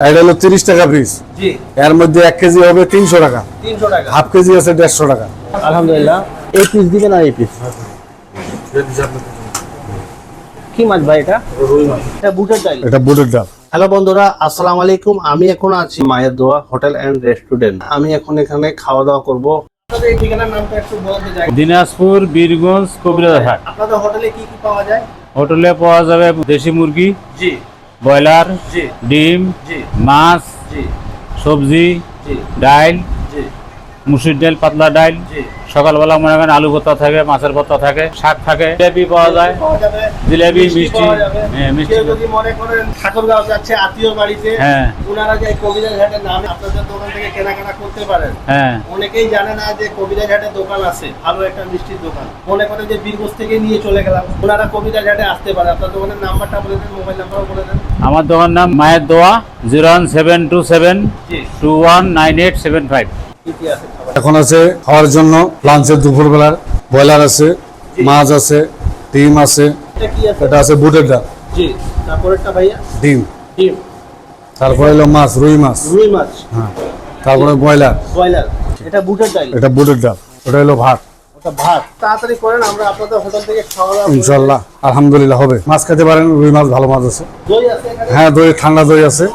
এটা হলো তিরিশ টাকা পিস এর মধ্যে এক কেজি হবে তিনশো টাকা। হাফ কেজি আছে দেড়শো টাকা। আলহামদুলিল্লাহ। এই পিস দিবেন আর এই পিস কি মাছ ভাই এটা? এটা বুটের ডাল। এটা বুটের ডাল। হ্যালো বন্ধুরা আসসালামু আলাইকুম। আমি এখন আছি মায়ের দোয়া হোটেল এন্ড রেস্টুরেন্ট। আমি এখন এখানে খাওয়া দাওয়া করব। আপনাদের এই ঠিকানার নামটা একটু বলতে চাই। দিনাজপুর বীরগঞ্জ কবিরাজহাট। আপনাদের হোটেলে কি কি পাওয়া যায়? হোটেলে পাওয়া যাবে দেশি মুরগি। জি। ব্রয়লার ডিম মাছ সবজি জি। মুসুর ডাল পাতলা ডাল সকালবেলা মনে করেন আলু ভর্তা থাকে মাছের ভর্তা থাকে শাক থাকে জিলেবি পাওয়া যায়। জিলেবি মিষ্টি হ্যাঁ মিষ্টি। কেউ যদি মনে করেন ঠাকুরগাঁও যাচ্ছে আত্মীয় বাড়িতে হ্যাঁ। ওনারা যে কবিরাজ ঘাটের নামে আপনাদের দোকান থেকে কেনাকাটা করতে পারেন। হ্যাঁ। অনেকেই জানে না যে কবিতা ঘাটে দোকান আছে ভালো একটা মিষ্টির দোকান। মনে করে যে বীরগঞ্জ থেকে নিয়ে চলে গেলাম ওনারা কবিতা ঘাটে আসতে পারে। আপনার দোকানের নাম্বারটা বলে দেন মোবাইল নাম্বারও বলে দেন। আমার দোকান নাম মায়ের দোয়া zero one seven two seven two one nine eight seven five. এখন আছে খাওয়ার জন্য লাঞ্চের দুপুরবেলার ব্রয়লার আছে মাছ আছে ডিম আছে এটা আছে? বুটের ডাল। ডিম। তারপরে হলো মাছ রুই মাছ। রুই মাছ। হ্যাঁ তারপরে ব্রয়লার। ব্রয়লার। এটা বুটের ডাল? এটা বুটের ডাল। ওটা হলো ভাত। ওটা ভাত। তাড়াতাড়ি করেন আমরা আপনাদের হোটেল থেকে খাওয়া দাওয়া করে- আলহামদুলিল্লাহ হবে। মাছ খেতে পারেন রুই মাছ ভালো মাছ আছে। দই আছে হ্যাঁ দই ঠান্ডা দই আছে।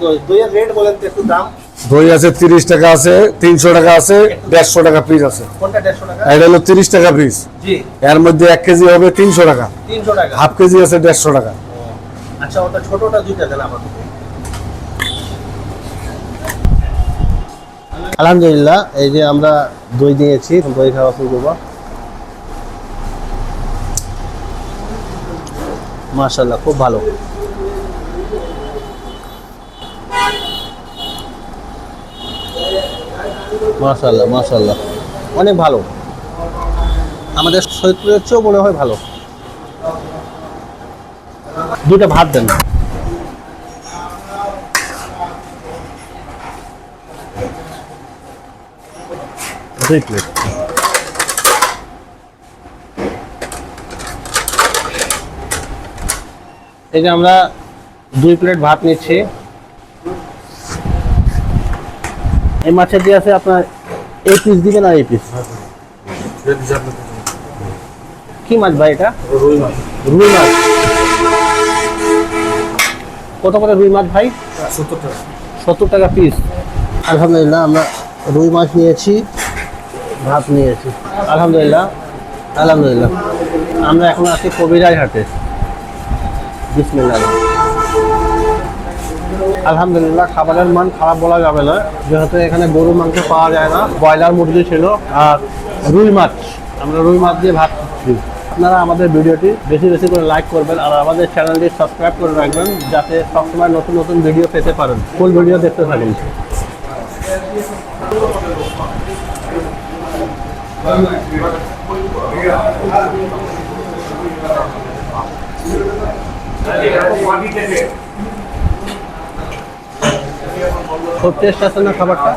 দই। দইয়ের রেট বলেন একটু দাম? দই আছে তিরিশ টাকা আছে তিনশো টাকা আছে দেড়শো টাকা পিস আছে। কোনটা দেড়শো টাকা? এটা হলো তিরিশ টাকা পিস এর মধ্যে এক কেজি হবে তিনশো টাকা। হাফ কেজি আছে দেড়শো টাকা। আচ্ছা ওটা ছোটটা দুইটা আলহামদুলিল্লাহ এই যে আমরা দই দিয়েছি দই খাওয়া শুরু করব। মাশাল্লাহ খুব ভালো। মাশাল্লাহ মাশাল্লাহ অনেক ভালো। আমাদের সৈয়দপুরের চেয়েও মনে হয় ভালো। দুটো ভাত দেন। দুই প্লেট এই যে আমরা দুই প্লেট ভাত নিচ্ছি। এই মাছের দিয়ে আছে আপনার এই পিস দিবেন আর এই পিস কি মাছ ভাই এটা? রুই মাছ। কত করে রুই মাছ ভাই? সত্তর টাকা। পিস আলহামদুলিল্লাহ আমরা রুই মাছ নিয়েছি ভাত নিয়েছি। আলহামদুলিল্লাহ। আলহামদুলিল্লাহ। আমরা এখন আছি কবিরাজ হাটে বিসমিল্লাহ। আলহামদুলিল্লাহ, খাবারের মান খারাপ বলা যাবে না। যেহেতু এখানে গরু মাংস পাওয়া যায় না, ব্রয়লার মুরগি ছিল আর রুই মাছ। আমরা রুই মাছ দিয়ে ভাত খাচ্ছি। আপনারা আমাদের ভিডিওটি বেশি বেশি করে লাইক করবেন আর আমাদের চ্যানেলটি সাবস্ক্রাইব করে রাখবেন, যাতে সবসময় নতুন নতুন ভিডিও পেতে পারেন। ফুল ভিডিও দেখতে থাকেন। থাকুন খুব টেস্ট আছে না খাবারটা?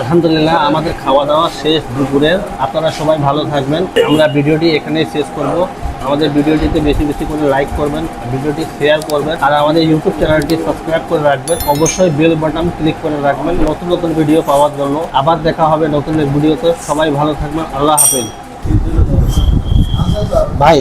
আলহামদুলিল্লাহ, আমাদের খাওয়া দাওয়া শেষ দুপুরের। আপনারা সবাই ভালো থাকবেন। আমরা ভিডিওটি এখানেই শেষ করব। আমাদের ভিডিওটিতে বেশি বেশি করে লাইক করবেন ভিডিওটি শেয়ার করবেন আর আমাদের ইউটিউব চ্যানেলটি সাবস্ক্রাইব করে রাখবেন। অবশ্যই বেল বাটন ক্লিক করে রাখবেন। নতুন নতুন ভিডিও পাওয়ার জন্য। আবার দেখা হবে নতুন এক ভিডিওতে। সবাই ভালো থাকবেন। আল্লাহ হাফেজ। ভাই